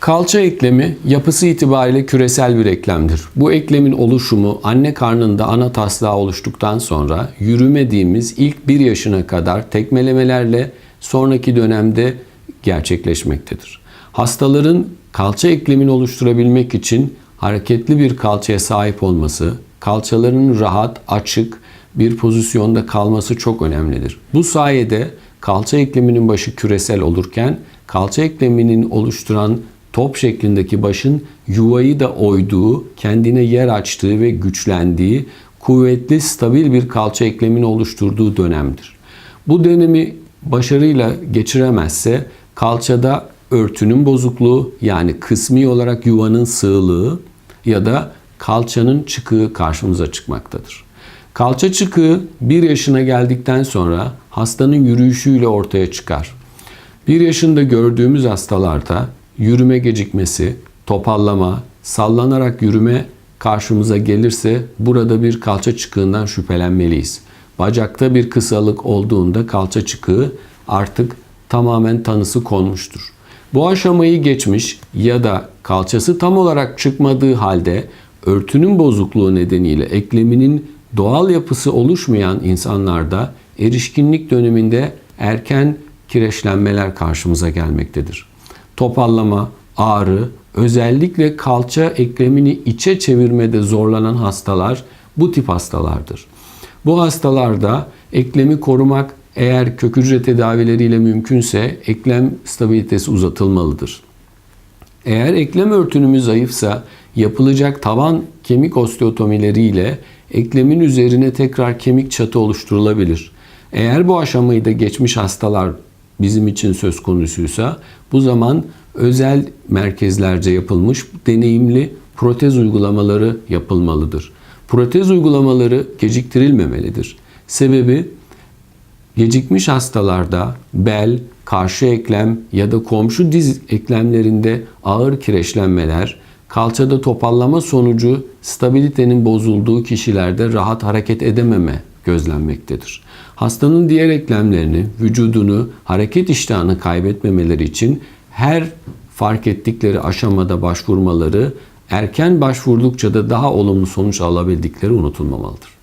Kalça eklemi yapısı itibariyle küresel bir eklemdir. Bu eklemin oluşumu anne karnında ana taslağı oluştuktan sonra yürümediğimiz ilk bir yaşına kadar tekmelemelerle sonraki dönemde gerçekleşmektedir. Hastaların kalça eklemini oluşturabilmek için hareketli bir kalçaya sahip olması, kalçalarının rahat, açık bir pozisyonda kalması çok önemlidir. Bu sayede kalça ekleminin başı küresel olurken kalça ekleminin oluşturan top şeklindeki başın yuvayı da oyduğu, kendine yer açtığı ve güçlendiği, kuvvetli, stabil bir kalça eklemini oluşturduğu dönemdir. Bu dönemi başarıyla geçiremezse kalçada örtünün bozukluğu yani kısmi olarak yuvanın sığlığı ya da kalçanın çıkığı karşımıza çıkmaktadır. Kalça çıkığı 1 yaşına geldikten sonra hastanın yürüyüşüyle ortaya çıkar. 1 yaşında gördüğümüz hastalarda yürüme gecikmesi, topallama, sallanarak yürüme karşımıza gelirse burada bir kalça çıkığından şüphelenmeliyiz. Bacakta bir kısalık olduğunda kalça çıkığı artık tamamen tanısı konmuştur. Bu aşamayı geçmiş ya da kalçası tam olarak çıkmadığı halde örtünün bozukluğu nedeniyle ekleminin doğal yapısı oluşmayan insanlarda erişkinlik döneminde erken kireçlenmeler karşımıza gelmektedir. Topallama, ağrı, özellikle kalça eklemini içe çevirmede zorlanan hastalar bu tip hastalardır. Bu hastalarda eklemi korumak eğer kök hücre tedavileriyle mümkünse eklem stabilitesi uzatılmalıdır. Eğer eklem örtünümüz zayıfsa yapılacak tavan kemik osteotomileriyle eklemin üzerine tekrar kemik çatı oluşturulabilir. Eğer bu aşamayı da geçmiş hastalar bizim için söz konusuysa bu zaman özel merkezlerce yapılmış deneyimli protez uygulamaları yapılmalıdır. Protez uygulamaları geciktirilmemelidir. Sebebi gecikmiş hastalarda bel, karşı eklem ya da komşu diz eklemlerinde ağır kireçlenmeler, kalçada topallama sonucu stabilitenin bozulduğu kişilerde rahat hareket edememe gözlenmektedir. Hastanın diğer eklemlerini, vücudunu, hareket iştahını kaybetmemeleri için her fark ettikleri aşamada başvurmaları, erken başvurdukça da daha olumlu sonuç alabildikleri unutulmamalıdır.